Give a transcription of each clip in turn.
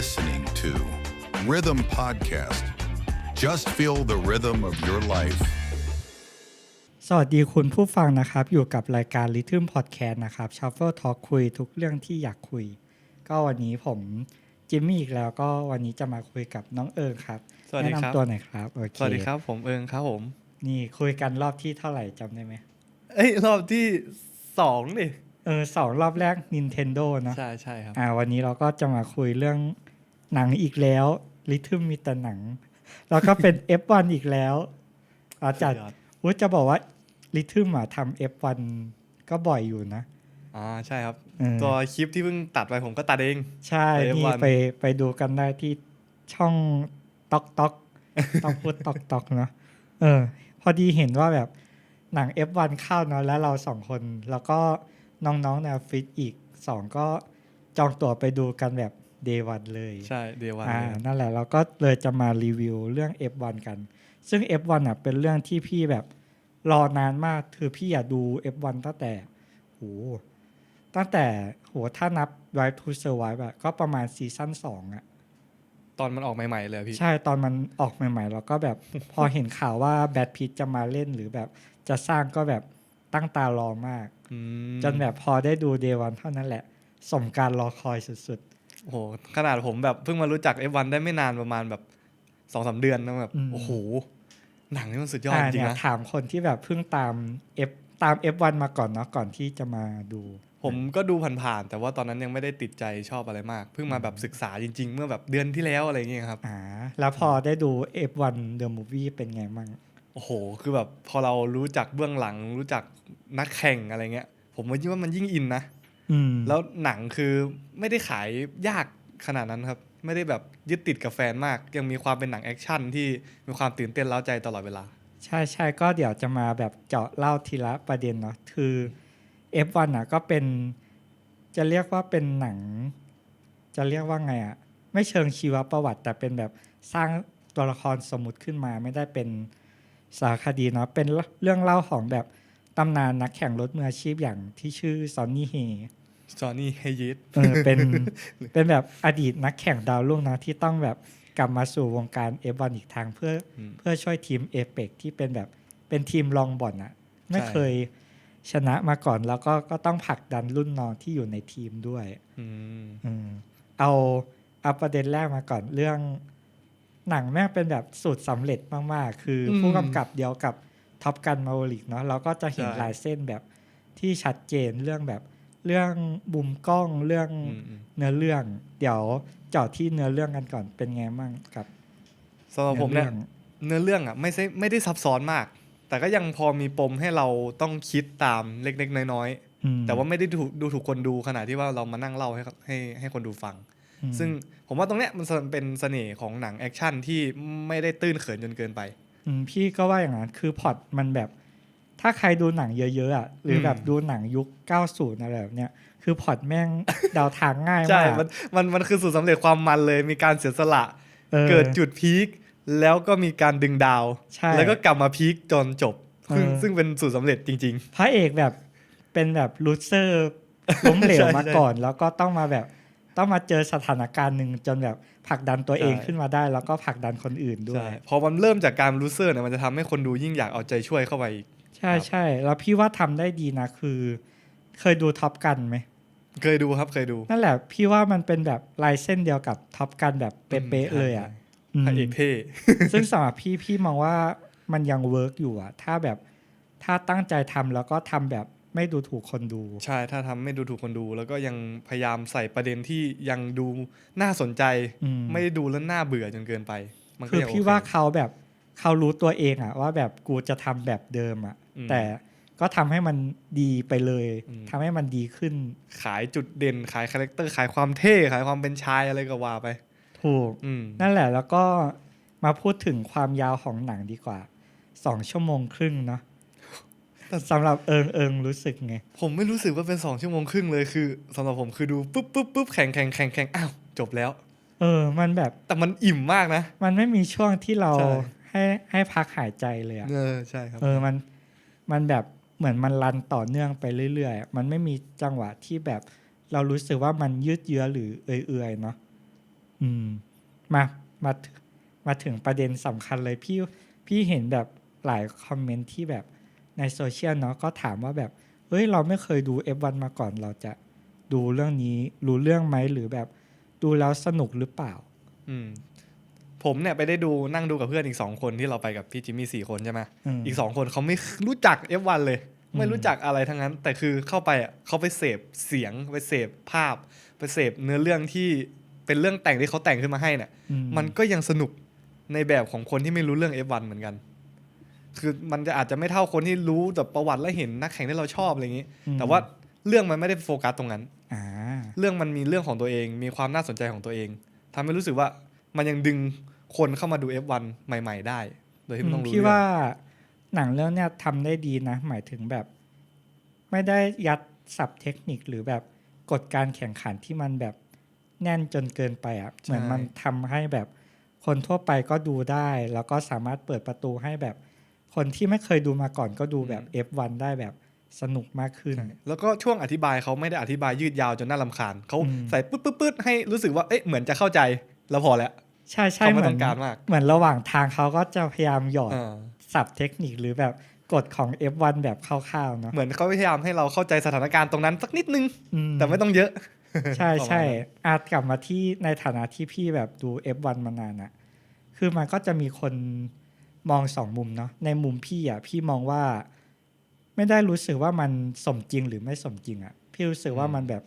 listening to Rhythm Podcast. Just feel the rhythm of your life. สวัสดีคุณผู้ฟังนะครับ อยู่กับรายการ Rhythm Podcast นะครับ Shuffle Talk คุยทุกเรื่องที่อยากคุย ก็วันนี้ผมจิมมี่อีกแล้วก็วันนี้จะมาคุยกับน้องเอิงครับสวัสดีครับแนะนำตัวหน่อยครับโอเคสวัสดีครับผมเอิงครับผม นี่คุยกันรอบที่เท่าไหร่จำได้ไหมเอ้ยรอบที่สองดิเออสองรอบแรก Nintendo เนอะใช่ใช่ครับ อ่าวันนี้เราก็จะมาคุยเรื่อง หนังอีกแล้ว Rhythm มีแต่หนัง แล้วก็เป็น F1 อีกแล้ว อาจารย์สุดยอดวุฒิจะบอกว่า Rhythm อะทำ F1 ก็บ่อยอยู่นะอ่าใช่ครับเออตัวคลิปที่เพิ่งตัดไปผมก็ตัดเอง ใช่ไปนี่วันไปไปดูกันได้ที่ช่องตอกตอกต้องพูดตอกตอกเนาะเออ พอดีเห็นว่าแบบหนัง F1 เข้าเนาะแล้วเราสองคน แล้วก็น้องๆในออฟฟิศอีกสองก็จองตั๋วไปดูกันแบบ เดวันเลย ใช่เดียววันอ่าเลยนั่นแหละเราก็เลยจะมารีวิวเรื่อง F1 กัน ซึ่ง F1 อะเป็นเรื่องที่พี่แบบรอนานมากคือพี่อยากดู F1 ตั้งแต่โหตั้งแต่โหถ้านับ Drive to Survive อะก็ประมาณซีซั่นสองอะตอนมันออกใหม่ ๆ เลยพี่ ใช่ตอนมันออกใหม่ ๆ เราก็แบบ พอเห็นข่าวว่าแบทพิทจะมาเล่นหรือแบบจะสร้างก็แบบตั้งตารอมากอืมจนแบบพอได้ดูเดวันเท่านั้นแหละ สมการรอคอยสุด โอ้โหขนาดผมแบบเพิ่งมารู้จัก F1 ได้ไม่นานประมาณแบบสองสามเดือนนะแบบโอ้โหหนังนี่มันสุดๆยอดอ่าจริเนี่งยนะถามคนที่แบบเพิ่งตาม F ตาม F1 มาก่อนเนาะก่อนที่จะมาดู ผมก็ดูผ่านๆแต่ว่าตอนนั้นยังไม่ได้ติดใจชอบอะไรมาก เพิ่งมาแบบศึกษาจริง ๆ เมื่อแบบเดือนที่แล้วอะไรอย่างเงี้ยครับอ่าแล้วพอได้ดู F1 The Movie เป็นไงมั่งโอ้โห คือแบบพอเรารู้จักเบื้องหลังรู้จักนักแข่งอะไรเงี้ย ผมว่ายิ่งว่ามันยิ่งอินนะอืม แล้วหนังคือไม่ได้ขายยากขนาดนั้นครับ ไม่ได้แบบยึดติดกับแฟนมาก ยังมีความเป็นหนังแอคชั่นที่มีความตื่นเต้นเล้าใจตลอดเวลา ใช่ใช่ก็เดี๋ยวจะมาแบบเจาะเล่าทีละประเด็นเนาะคือ F1 อะก็เป็นจะเรียกว่าเป็นหนัง จะเรียกว่าไงอะไม่เชิงชีวประวัติ แต่เป็นแบบสร้างตัวละครสมมุติขึ้นมาไม่ได้เป็นสารคดีเนาะเป็นเรื่องเล่าของแบบตำนานนักแข่งรถมืออาชีพอย่างที่ชื่อซอนนี่เฮ จอห์นนี่เฮยิตเออเป็นเป็นแบบอดีตนักแข่งดาวรุ่งนะที่ต้องแบบกลับมาสู่วงการ F1 อีกทางเพื่ออืมเพื่อช่วยทีมเอเปกที่เป็นแบบเป็นทีมรองบ่อนอะไม่เคยชนะมาก่อนแล้วก็ก็ต้องผลักดันรุ่นน้องที่อยู่ในทีมด้วยอืมอืมเอาเอาประเด็นแรกมาก่อนเรื่อง หนังแม่งเป็นแบบสูตรสำเร็จมากๆ คืออมผู้กำกับเดียวกับท็อปกันมาโวลิกเนาะเราก็จะเห็นใช่ลายเส้นแบบที่ชัดเจนเรื่องแบบ เรื่องบุมกล้องเรื่องอืมอืมเนื้อเรื่อง เดี๋ยวเจาะที่เนื้อเรื่องกันก่อนเป็นไงมั่งกับสำหรับผมเนี่ยองเนื้อเรื่องอะไม่ใช่ไม่ได้ซับซ้อนมาก แต่ก็ยังพอมีปมให้เราต้องคิดตามเล็กๆน้อยอืมๆแต่ว่าไม่ได้ดูดูถูกคนดูขนาดที่ว่าเรามานั่งเล่าให้ให้ให้คนดูฟังอืมซึ่งผมว่าตรงเนี้ยมันเป็นเสน่ห์ของหนังแอคชั่นที่ไม่ได้ตื้นเขินจนเกินไปอืมพี่ก็ว่าอย่างนั้นคือพล็อตมันแบบ ถ้าใครดูหนังเยอะๆอะหรืออมแบบดูหนังยุค 90 อะไรแบบเนี้ยคือพล็อตแม่งเดาทางง่ายใช่มากมันมันมันคือสูตรสำเร็จความมันเลยมีการเสียสละออเกิดจุดพีคแล้วก็มีการดึงดาวใช่แล้วก็กลับมาพีคจนจบ ซึ่งเออซึ่งเป็นสูตรสำเร็จจริงพระเอกแบบเป็นแบบลูเซอร์ล้มเหลวใช่มาใช่ก่อน แล้วก็ต้องมาแบบต้องมาเจอสถานการณ์หนึ่งจนแบบผลักดันตัวเองใช่ขึ้นมาได้ แล้วก็ผลักดันคนอื่นๆด้วยใช่พอมันเริ่มจากการรู้เซอร์เนี่ยมันจะทำให้คนดูยิ่งอยากเอาใจช่วยเข้าไปอีก ใช่ครับใช่แล้วพี่ว่าทำได้ดีนะคือ เคยดูท็อปกันไหมเคยดูครับเคยดู นั่นแหละ พี่ว่ามันเป็นแบบลายเส้นเดียวกับท็อปกันแบบเป๊ะๆเลยอะพระเอกเท่ซึ่งสำหรับพี่พี่มองว่ามันยังเวิร์กอยู่อะถ้าแบบถ้าตั้งใจทำแล้วก็ทำแบบไม่ดูถูกคนดู ใช่ถ้าทำไม่ดูถูกคนดู แล้วก็ยังพยายามใส่ประเด็นที่ยังดูน่าสนใจอืมไม่ได้ดูแล้วน่าเบื่อจนเกินไป มันก็คือยังพี่โอเคว่าเขาแบบเขารู้ตัวเองอะว่าแบบกูจะทำแบบเดิมอะอืม แต่ก็ทำให้มันดีไปเลยอืมทำให้มันดีขึ้น ขายจุดเด่นขายคาแรคเตอร์ขายความเท่ขายความเป็นชายอะไรก็ว่าไป ถูกอืมนั่นแหละแล้วก็มาพูดถึงความยาวของหนังดีกว่าสองชั่วโมงครึ่งเนาะสำหรับเอิงเอิงรู้สึกไง ผมไม่รู้สึกว่าเป็นสองชั่วโมงครึ่งเลยคือสำหรับผมคือดูปุ๊บปุ๊บปุ๊บแข่งแข่งแข่งแข่งอ้าวจบแล้ว เออ มันแบบแต่มันอิ่มมากนะ มันไม่มีช่วงที่เราใช่ให้ให้พักหายใจเลยอะเออใช่ครับ เออมัน มันแบบเหมือนมันรันต่อเนื่องไปเรื่อยๆ มันไม่มีจังหวะที่แบบ เรารู้สึกว่ามันยืดเยื้อหรือเอื่อยๆเนาะอืม มามามาถึงประเด็นสำคัญเลยพี่พี่เห็นแบบหลายคอมเมนต์ที่แบบในโซเชียลเนาะก็ถามว่าแบบเฮ้ยเราไม่เคยดู F1 มาก่อนเราจะดูเรื่องนี้รู้เรื่องไหมหรือแบบดูแล้วสนุกหรือเปล่า อืม ผมเนี่ยไปได้ดูนั่งดูกับเพื่อนอีกสองคนที่เราไปกับพี่จิมมี่สี่คนใช่ไหมอืมอีกสองคนเขาไม่รู้จัก F1 เลย ไม่อืมรู้จักอะไรทั้งนั้น แต่คือเข้าไปอะเขาไปเสพเสียงไปเสพภาพ ไปเสพเนื้อเรื่องที่เป็นเรื่องแต่งที่เขาแต่งขึ้นมาให้เนี่ยอืมันก็ยังสนุกในแบบของคนที่ไม่รู้เรื่อง F1 เหมือนกัน คือมันจะอาจจะไม่เท่าคนที่รู้แต่ประวัติและเห็นนักแข่งที่เราชอบอะไรอย่างนี้อืมแต่ว่าเรื่องมันไม่ได้โฟกัสตรงนั้นอ่าเรื่องมันมีเรื่องของตัวเอง มีความน่าสนใจของตัวเองทำให้รู้สึกว่า มันยังดึงคนเข้ามาดู F1 ใหม่ ๆ ได้ โดยที่ไม่ต้องรู้พี่เรื่องว่าหนังเรื่องเนี้ยทำได้ดีนะ หมายถึงแบบ ไม่ได้ยัดสับเทคนิคหรือแบบกฎการแข่งขันที่มันแบบแน่นจนเกินไปอะเหมือนมันทำให้แบบคนทั่วไปก็ดูได้ แล้วก็สามารถเปิดประตูให้แบบ คนที่ไม่เคยดูมาก่อนก็ดูแบบ F1 ได้แบบสนุกมากขึ้นใช่แล้วก็ช่วงอธิบายเขาไม่ได้อธิบายยืดยาวจนน่าลำคาญเขาอืมใส่ปึ๊ดปึ๊ดปึ๊ดให้รู้สึกว่าเอ๊ะเหมือนจะเข้าใจแล้วพอแล้ว ใช่ใช่เขาเหไม่มือต้นองการมากเหมือนระหว่างทางเขาก็จะพยายามหยอดอ่าสับเทคนิคหรือแบบกฎของ F1 แบบคร่าวๆเนาะเหมือนเขาพยายามให้เราเข้าใจสถานการณ์ตรงนั้นสักนิดนึงอืมแต่ไม่ต้องเยอะ ใช่ประมาณใช่นั้นอาจกลับมาที่ในฐานะที่พี่แบบดู F1 มานานอะคือมันก็จะมีคนมองสองมุมเนาะในมุมพี่อะพี่มองว่า ไม่ได้รู้สึกว่ามันสมจริงหรือไม่สมจริงอะพี่รู้สึกว่ามันแบบ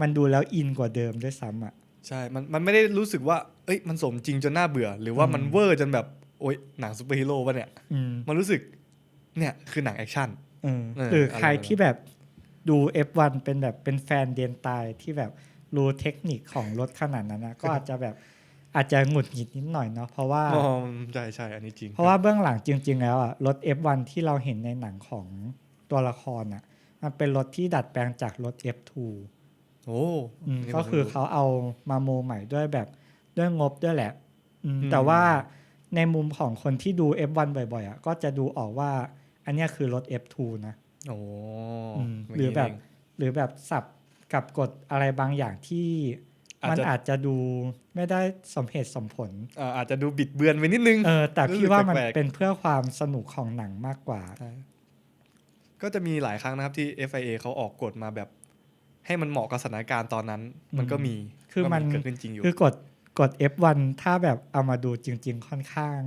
มันดูแล้วอินกว่าเดิมด้วยซ้ำอะ ใช่ มันมันไม่ได้รู้สึกว่า เอ้ย มันสมจริงจนน่าเบื่อ หรือว่ามันอืมเวอร์จนแบบ โอ๊ย หนังซูเปอร์ฮีโร่ป่ะเนี่ยอืมมันรู้สึก เนี่ยคือหนังแอคชั่นเออเออหรืออะไรใครแบบนั้นที่แบบดู F1 เป็นแบบเป็นแฟนเดียนตายที่แบบรู้เทคนิคของรถขนาดนั้นนะก็อาจจะแบบอาจจะหงุดหงิดนิดหน่อยเนาะเพราะว่าอ๋อใช่ใช่อันนี้จริง เพราะว่าเบื้องหลังจริง ๆ แล้วอะรถ F1 ที่เราเห็นในหนังของตัวละครอะ มันเป็นรถที่ดัดแปลงจากรถ F2 โอ้อืมนี่ก็ผมคือรู้เขาเอามาโมใหม่ด้วยแบบด้วยงบด้วยแหละอืมอืมแต่ว่าในมุมของคนที่ดู F1 บ่อยๆอะก็จะดูออกว่า อันเนี้ยคือรถ F2 นะโอ้อืมย่างหรือนี้แบบเงหรือแบบสับกับกฎอะไรบางอย่างที่อาจมันจะอาจจะดูไม่ได้สมเหตุสมผลอ่าอาจจะดูบิดเบือนไปนิดนึงเออแต่รู้สึพี่กว่ามันแปลกๆเป็นเพื่อความสนุกของหนังมากกว่าใช่ก็จะมีหลายครั้งนะครับที่ FIA เขาออกกฎมาแบบ ให้มันเหมาะกับสถานการณ์ตอนนั้น มันก็มีคือมันก็เกิดขึ้นจริงอยู่คือกดกด F1 ถ้าแบบเอามาดูจริง ๆ ค่อนข้าง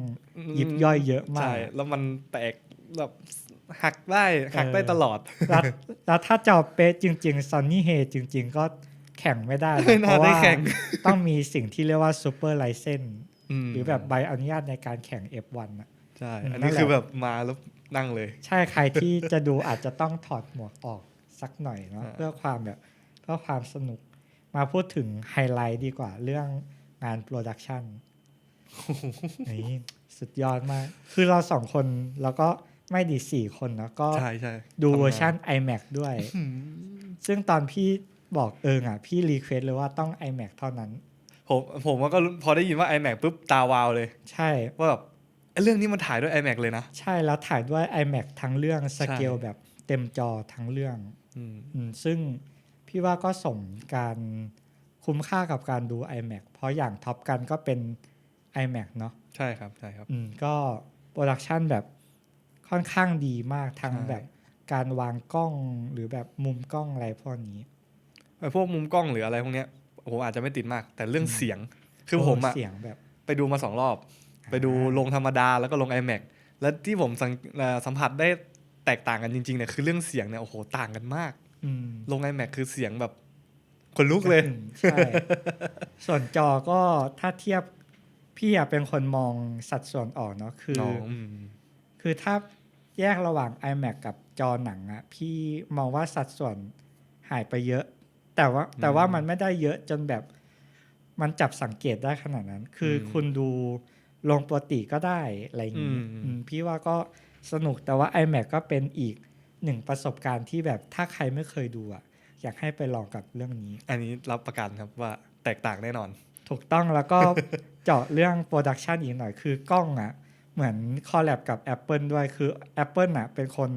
ยิบย่อยเยอะมากใช่แล้วมันแตกแบบหักได้หักได้เออตลอด แล้วแล้วถ้าจะเอาเป๊ะจริงๆซอนนี่เฮจริง ๆ ก็แข่งไม่ได้นะไม่น่าเพราะได้ว่าแข่งต้องมีสิ่งที่เรียกว่าซูเปอร์ไลเซนมหรือแบบใบอนุญาตในการแข่ง F1 อะใช่อืมอันนั่นี้นแหละคือแบบมาแล้วนั่งเลย ใช่ใครที่จะดูอาจจะต้องถอดหมวกออก สักหน่อยเนาะอ่าเพื่อความแบบเพื่อความสนุกมาพูดถึงไฮไลท์ดีกว่าเรื่องงานโปรดักชันนี่สุดยอดมาก คือเราสองคนแล้วก็ไม่ดีสี่คนเนาะก็ใช่ใช่ดูทำงานเวอร์ชัน iMac ด้วย ซึ่งตอนพี่บอกเอิงอะ พี่รีเควสเลยว่าต้อง iMac เท่านั้น ผมผมว่าก็รู้พอได้ยินว่า iMac ปุ๊บ ตาวาวเลย ใช่ ว่าแบบไอ้เรื่องนี้มันถ่ายด้วย iMac เลยนะ ใช่แล้วถ่ายด้วย iMac ทั้งเรื่องสเกลใช่แบบเต็มจอทั้งเรื่องอืมอืม ซึ่งพี่ว่าก็สมการคุ้มค่ากับการดู iMac เพราะอย่างท็อปกันก็เป็น iMac เนาะใช่ครับใช่ครับอืมก็โปรดักชันแบบค่อนข้างดีมากทั้งใช่แบบการวางกล้องหรือแบบมุมกล้องอะไรพวกนี้ไอ้พวกมุมกล้องหรืออะไรพวกเนี้ยผมอาจจะไม่ติดมาก แต่เรื่องเสียงคือผมอะเสียงแบบไปดูมาสองรอบ ไปดูลงธรรมดาแล้วก็ลง iMac แล้วที่ผมสังเอ่อสัมผัสได้ แตกต่างกันจริงๆเนี่ยคือเรื่องเสียงเนี่ยโอ้โหต่างกันมากอืมลง iMac คือเสียงแบบคนลุกเลยอืมใช่ส่วนจอก็ถ้าเทียบพี่อะเป็นคนมองสัดส่วนออกเนาะคือออืมคือถ้าแยกระหว่าง iMac กับจอหนังอะพี่มองว่าสัดส่วนหายไปเยอะ แต่ว่าแต่ว่ามันไม่ได้เยอะจนแบบมันจับสังเกตได้ขนาดนั้น คืออมคุณดูลงปกติก็ได้อะไรอย่างนี้อืมอืมพี่ว่าก็ สนุกแต่ว่า iMac ก็เป็นอีกหนึ่งประสบการณ์ที่แบบถ้าใครไม่เคยดูอะอยากให้ไปลองกับเรื่องนี้ อันนี้รับประกันครับว่าแตกต่างแน่นอน ถูกต้องแล้วก็เจาะเรื่องโปรดักชันอีกหน่อยคือกล้องอะ่ะเหมือนคอลแลบกับ Apple ด้วยคือ Apple อะเป็นคน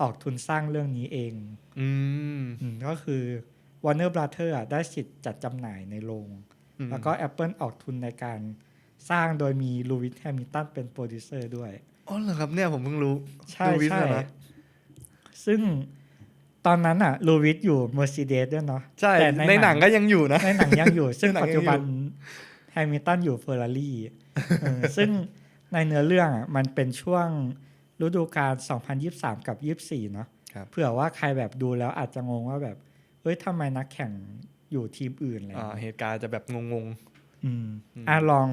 ออกทุนสร้างเรื่องนี้เองอืมอืมก็คือ Warner Brother อะได้สิทธิ์จัดจำหน่ายในโรงอืมแล้วก็ Apple ออกทุนในการสร้างโดยมีลูวิสแฮมิลตันเป็นโปรดิวเซอร์ด้วย อ๋อเหรอครับเนี่ยผมเพิ่งรู้ใช่ดูวิสใช่เนี่ยนะซึ่งตอนนั้นอะลูวิสอยู่ Mercedes ด้วยเนาะใช่แต่ในหนังก็ยังอยู่นะในหนังยังอยู่ ซึ่งในหนังปัจจุบันแฮมิลตันอยู่เฟอร์รารี่ซึ่งในเนื้อเรื่องอะมันเป็นช่วงฤดูกาล 2023 กับ 24 เนาะครับเผื่อว่าใครแบบดูแล้วอาจจะงงว่าแบบเฮ้ยทำไมนักแข่งอยู่ทีมอื่นอะไรอ่าเงี้ยเหตุการณ์จะแบบงงอืมอืมอะลอง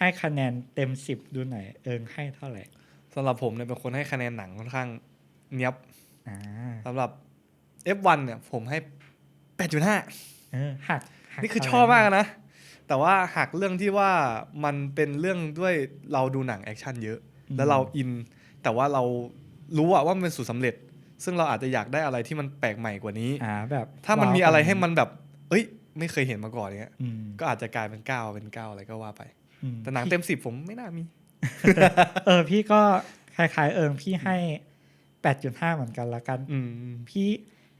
ให้คะแนนเต็ม10ดูหน่อยเอิงให้เท่าไหร่ๆสำหรับผมเนี่ยเป็นคนให้คะแนนหนังค่อนข้างเนียบอ่าสำหรับ F1 เนี่ยผมให้8.5เออหักหันี่คือเะไรชอบมากนะ แต่ว่าหักเรื่องที่ว่ามันเป็นเรื่องด้วยเราดูหนังแอคชั่นเยอะ แล้วเราอิน แต่ว่าเรารู้อะว่ามันเป็นสูตรสำเร็จ ซึ่งเราอาจจะอยากได้อะไรที่มันแปลกใหม่กว่านี้อ่าแบบถ้ามันว้วมีอะไรกว่ให้มันแบบ เอ้ย ไม่เคยเห็นมาก่อนเนี้ยอืมก็อาจจะกลายเป็นเก้าเป็นเก้าอะไรก็ว่าไปอืม แต่หนังเต็มสิบผมไม่น่ามี เออ พี่ก็คล้ายๆ เอิงพี่ให้8.5เหมือนกันละกันอืมพี่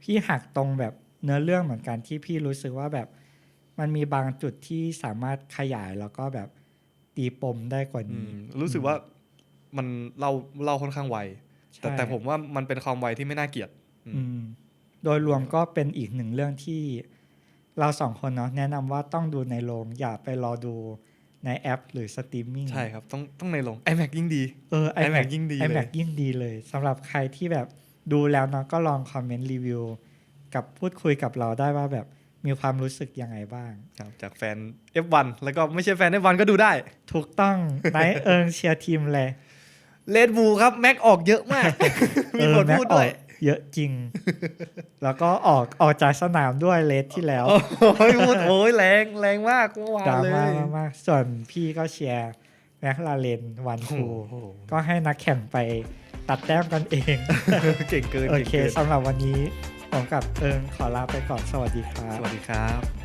พี่หักตรงแบบเนื้อเรื่องเหมือนกันที่พี่รู้สึกว่าแบบ มันมีบางจุดที่สามารถขยายแล้วก็แบบตีปมได้กว่าอืนี้มรู้สึกว่ามันเราเราค่อนข้างไวแต่ใช่แต่ผมว่ามันเป็นความไวที่ไม่น่าเกลียดอืมอืมโดยรวมก็เป็นอีกหนึ่งเรื่องที่ เราสองคนเนาะแนะนำว่าต้องดูในโรงอย่าไปรอดู ในแอปหรือสตรีมมิ่งใช่ครับ ต้องต้องในโรง iMac ยิ่งดีเออ iMac iMac ยิ่งดีเลย iMac ยิ่งดีเลยสำหรับใครที่แบบดูแล้วเนาะก็ลองคอมเมนต์รีวิวกับพูดคุยกับเราได้ว่าแบบมีความรู้สึกยังไงบ้างครับจากแฟน F1 แล้วก็ไม่ใช่แฟน F1 ก็ดูได้ ถูกต้องไนท์เอิงเชียร์ทีมเลยเลดบูครับ แม็กออกเยอะมาก มีบทแม็กพูดอด้อวยก เยอะจริง แล้วก็ออกออกจากสนามด้วยเลสที่แล้ว โอ้ยพูดโอ้ยแรงแรงมากเมื่อวานดราเลยม่ามากๆส่วนพี่ก็เชียร์แม็กลาเรนวันโอ้ทูโหก็ให้นักแข่งไปตัดแต้มกันเอง เก่งเกินโอก่งเคกินสำหรับวันนี้ผมกับเอิงขอลาไปก่อนสวัสดีครับ สวัสดีครับ